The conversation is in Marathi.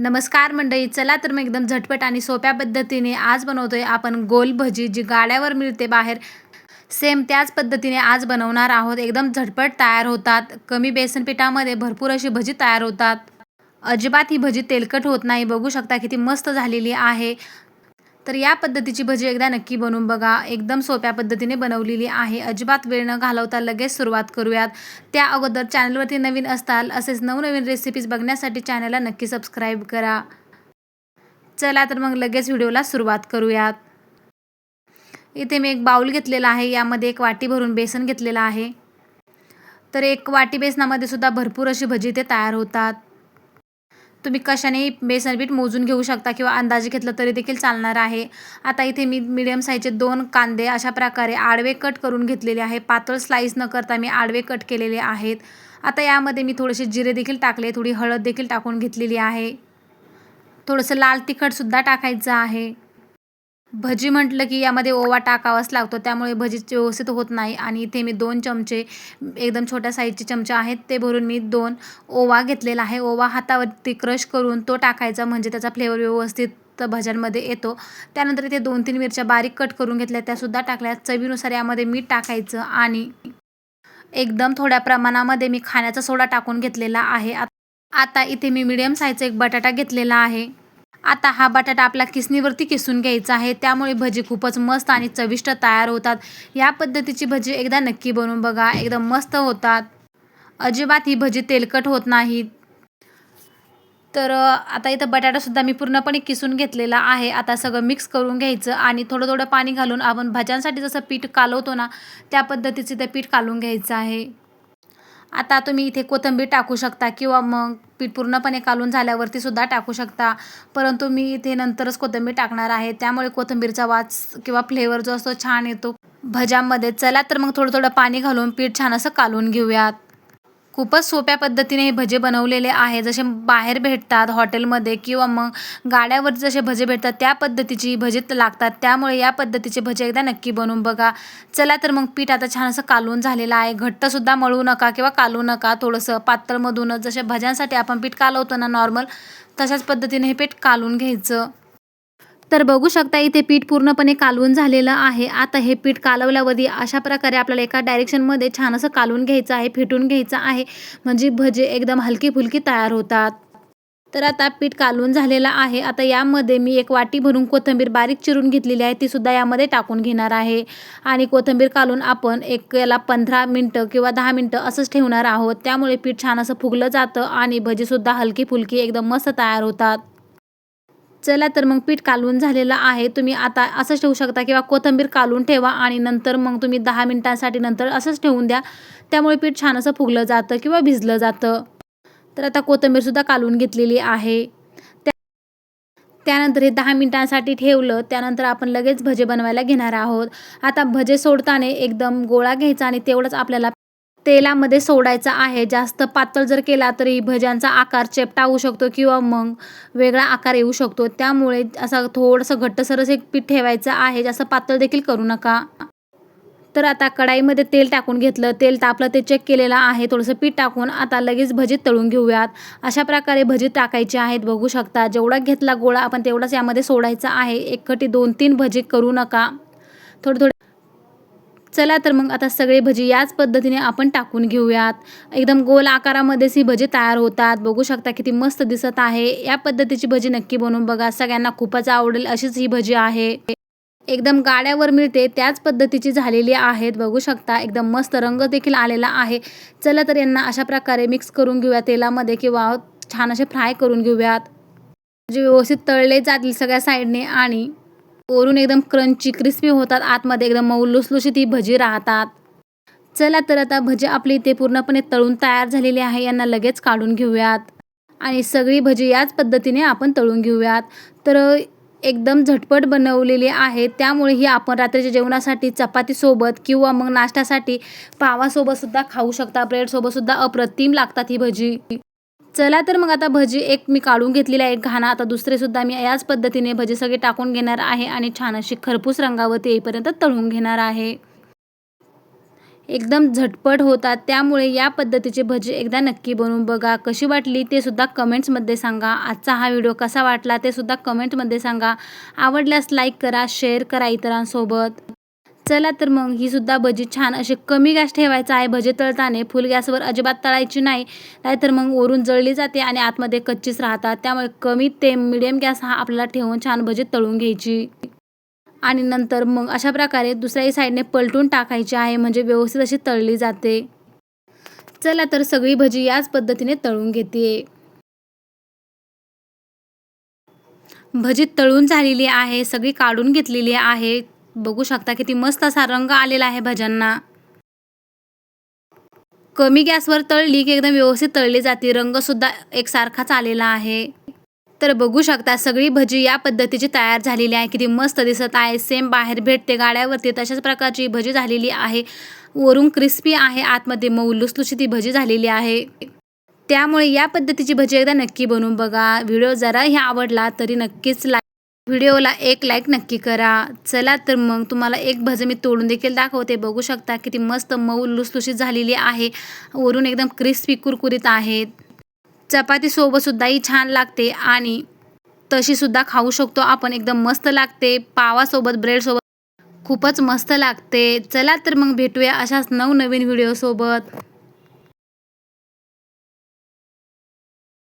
नमस्कार मंडळी चला तर मग एकदम झटपट आणि सोप्या पद्धतीने आज बनवतोय आपण गोल भजी जी गाड्यावर मिळते बाहेर. सेम त्याच पद्धतीने आज बनवणार आहोत. एकदम झटपट तयार होतात. कमी बेसन पिठामध्ये भरपूर अशी भजी तयार होतात. अजिबात ही भजी तेलकट होत नाही. बघू शकता किती मस्त झालेली आहे. तर या पद्धतीची भजी एकदा नक्की बनवून बघा. एकदम सोप्या पद्धतीने बनवलेली आहे. अजिबात वेळ न घालवता लगेच सुरुवात करूयात. त्या अगोदर चॅनलवरती नवीन असताल असेच नवनवीन रेसिपीज बघण्यासाठी चॅनलला नक्की सबस्क्राईब करा. चला तर मग लगेच व्हिडिओला सुरुवात करूयात. इथे मी एक बाऊल घेतलेला आहे. यामध्ये एक वाटी भरून बेसन घेतलेलं आहे. तर एक वाटी बेसनामध्ये सुद्धा भरपूर अशी भजी ते तयार होतात. तुम्ही कशाने बेसन पीठ मोजून घेऊ शकता किंवा अंदाजे घेतलं तरी देखील चालणार आहे. आता इथे मी मिडियम साईजचे दोन कांदे अशा प्रकारे आडवे कट करून घेतलेले आहे. पातळ स्लाईस न करता मी आडवे कट केलेले आहेत. आता यामध्ये मी थोडेसे जिरे देखील टाकले थोडी हळद देखील टाकून घेतलेली आहे. थोडंसं लाल तिखटसुद्धा टाकायचं आहे. भजी म्हटलं की यामध्ये ओवा टाकावाच लागतो त्यामुळे भजी व्यवस्थित होत नाही. आणि इथे मी दोन चमचे एकदम छोट्या साईजचे चमचे आहेत ते भरून मी दोन ओवा घेतलेला आहे. ओवा हातावरती क्रश करून तो टाकायचा म्हणजे त्याचा फ्लेवर व्यवस्थित भाज्यांमध्ये येतो. त्यानंतर इथे दोन तीन मिरच्या बारीक कट करून घेतल्या त्यासुद्धा टाकल्या. चवीनुसार यामध्ये मीठ टाकायचं आणि एकदम थोड्या प्रमाणामध्ये मी खाण्याचा सोडा टाकून घेतलेला आहे. आता इथे मी मिडियम साईजचा एक बटाटा घेतलेला आहे. आता हा बटाटा आपला किसणीवरती किसून घ्यायचा आहे. त्यामुळे भजी खूपच मस्त आणि चविष्ट तयार होतात. या पद्धतीची भजी एकदा नक्की बनवून बघा. एकदम मस्त होतात. अजिबात ही भजी तेलकट होत नाहीत तर आता इथं बटाटासुद्धा मी पूर्णपणे किसून घेतलेला आहे. आता सगळं मिक्स करून घ्यायचं आणि थोडं थोडं पाणी घालून आपण भाज्यांसाठी जसं पीठ कालवतो ना त्या पद्धतीचं ते पीठ कालून घ्यायचं आहे. आता तुम्ही इथे कोथिंबीर टाकू शकता किंवा मग पीठ पूर्णपणे कालून झाल्यावरती सुद्धा टाकू शकता. परंतु मी इथे नंतरच कोथिंबीर टाकणार आहे. त्यामुळे कोथिंबीरचा वास किंवा फ्लेवर जो असतो छान येतो. भज्यामध्ये चला तर मग थोडं थोडं पाणी घालून पीठ छान असं कालून घेऊयात. खूपच सोप्या पद्धतीने हे भजे बनवलेले आहे. जसे बाहेर भेटतात हॉटेलमध्ये किंवा मग गाड्यावर जसे भजे भेटतात त्या पद्धतीची भजे लागतात. त्यामुळे या पद्धतीचे भजे एकदा नक्की बनवून बघा. चला तर मग पीठ आता छान असं कालून झालेलं आहे. घट्टसुद्धा मळू नका किंवा कालू नका. थोडंसं पातळमधूनच जसे भज्यांसाठी आपण पीठ कालवतो ना नॉर्मल तशाच पद्धतीने हे पीठ कालून घ्यायचं. तर बघू शकता इथे पीठ पूर्णपणे कालवून झालेलं आहे. आता हे पीठ कालवल्यावरती अशा प्रकारे आपल्याला एका डायरेक्शनमध्ये छान असं कालवून घ्यायचं आहे फेटून घ्यायचं आहे. म्हणजे भजे एकदम हलकी फुलकी तयार होतात. तर आता पीठ कालवून झालेलं आहे. आता यामध्ये मी एक वाटी भरून कोथिंबीर बारीक चिरून घेतलेली आहे. तीसुद्धा यामध्ये टाकून घेणार आहे. आणि कोथिंबीर कालून आपण एक याला पंधरा मिनटं किंवा दहा मिनटं असंच ठेवणार आहोत. त्यामुळे पीठ छान असं फुगलं जातं आणि भजीसुद्धा हलकी फुलकी एकदम मस्त तयार होतात. चला तर मग पीठ कालवून झालेलं आहे. तुम्ही आता असंच ठेवू शकता किंवा कोथिंबीर कालवून ठेवा आणि नंतर मग तुम्ही दहा मिनटांसाठी नंतर असंच ठेवून द्या. त्यामुळे पीठ छान असं फुगलं जातं किंवा भिजलं जातं. तर आता कोथिंबीरसुद्धा कालवून घेतलेली आहे. त्या त्यानंतर हे दहा मिनटांसाठी ठेवलं. त्यानंतर आपण लगेच भजे बनवायला घेणार आहोत. आता भजे सोडताना एकदम गोळा घ्यायचा आणि तेवढंच आपल्याला तेलामध्ये सोडायचा आहे. जास्त पातळ जर केला तरी भज्यांचा आकार चेपटा होऊ शकतो किंवा मग वेगळा आकार येऊ शकतो. त्यामुळे असं थोडंसं घट्टसरच एक पीठ ठेवायचं आहे. जास्त पातळ देखील करू नका. तर आता कढाईमध्ये तेल टाकून घेतलं. तेल तापलं ते चेक केलेलं आहे. थोडंसं पीठ टाकून आता लगेच भजीत तळून घेऊयात. अशा प्रकारे भजी टाकायचे आहेत. बघू शकता जेवढा घेतला गोळा आपण तेवढाच यामध्ये सोडायचा आहे. एक खटी दोन तीन भजी करू नका. थोडं थोडं चला तर मग आता सगळे भजी याच पद्धतीने आपण टाकून घेऊयात. एकदम गोल आकारामध्येच ही भजी तयार होतात. बघू शकता किती मस्त दिसत आहे. या पद्धतीची भजी नक्की बनवून बघा. सगळ्यांना खूपच आवडेल अशीच ही भजी आहे. एकदम गाड्यावर मिळते. त्याच पद्धतीची झालेली आहेत. बघू शकता एकदम मस्त रंग देखील आलेला आहे. चला तर यांना अशा प्रकारे मिक्स करून घेऊया. तेलामध्ये किंवा छान असे फ्राय करून घेऊयात. जे व्यवस्थित तळले जातील सगळ्या साईडने आणि ओरून एकदम क्रंची क्रिस्पी होतात. आतमध्ये एकदम मऊ लुसलुशीत ही भजी राहतात. चला तर आता भजी आपली इथे पूर्णपणे तळून तयार झालेली आहे. यांना लगेच काढून घेऊयात. आणि सगळी भजी याच पद्धतीने आपण तळून घेऊयात. तर एकदम झटपट बनवलेली आहे. त्यामुळे ही आपण रात्रीच्या जेवणासाठी चपातीसोबत किंवा मग नाश्त्यासाठी पावासोबतसुद्धा खाऊ शकता. ब्रेडसोबतसुद्धा अप्रतिम लागतात ही भजी. चला तर मग आता भजी एक मी काढून घेतलेली आहे एक घाणा. आता दुसरेसुद्धा मी याच पद्धतीने भजी सगळे टाकून घेणार आहे आणि छान अशी खरपूस रंगावरती येईपर्यंत तळून घेणार आहे. एकदम झटपट होतात त्यामुळे या पद्धतीचे भजी एकदा नक्की बनवून बघा. कशी वाटली ते सुद्धा कमेंट्समध्ये सांगा. आजचा हा व्हिडिओ कसा वाटला ते सुद्धा कमेंटमध्ये सांगा. आवडल्यास लाईक करा शेअर करा इतरांसोबत. चला तर मग ही सुद्धा भजी छान अशी कमी गॅस ठेवायचा आहे. भजी तळताना फुल गॅसवर अजिबात तळायची नाही. नाहीतर मग वरून जळली जाते आणि आतमध्ये कच्चीच राहतात. त्यामुळे कमी ते मिडियम गॅस हा आपल्याला ठेवून छान भजी तळून घ्यायची. आणि नंतर मग अशा प्रकारे दुसऱ्याही साईडने पलटून टाकायची आहे. म्हणजे व्यवस्थित अशी तळली जाते. चला तर सगळी भजी याच पद्धतीने तळून घेते. भजी तळून झालेली आहे. सगळी काढून घेतलेली आहे. बघू शकता किती मस्त असा रंग आलेला आहे भज्यांना कमी गॅसवर तळली की एकदम व्यवस्थित तळली जाते. रंगसुद्धा एकसारखाच आलेला आहे. तर बघू शकता सगळी भजी या पद्धतीची तयार झालेली आहे. किती मस्त दिसत आहे. सेम बाहेर भेटते गाड्यावरती तशाच प्रकारची भजी झालेली आहे. वरून क्रिस्पी आहे. आतमध्ये मऊ लुसलुशी ती भजी झालेली आहे. त्यामुळे या पद्धतीची भजी एकदा नक्की बनवून बघा. व्हिडिओ जराही आवडला तरी नक्कीच लाईक व्हिडिओला एक लाईक नक्की करा. चला तर मग तुम्हाला एक भज मी तोडून देखील दाखवते. बघू शकता किती मस्त मऊ लुसलुशीत झालेली आहे. वरून एकदम क्रिस्पी कुरकुरीत आहेत चपातीसोबतसुद्धाही छान लागते आणि तशीसुद्धा खाऊ शकतो आपण. एकदम मस्त लागते. पावासोबत ब्रेडसोबत खूपच मस्त लागते. चला तर मग भेटूया अशाच नवनवीन व्हिडिओसोबत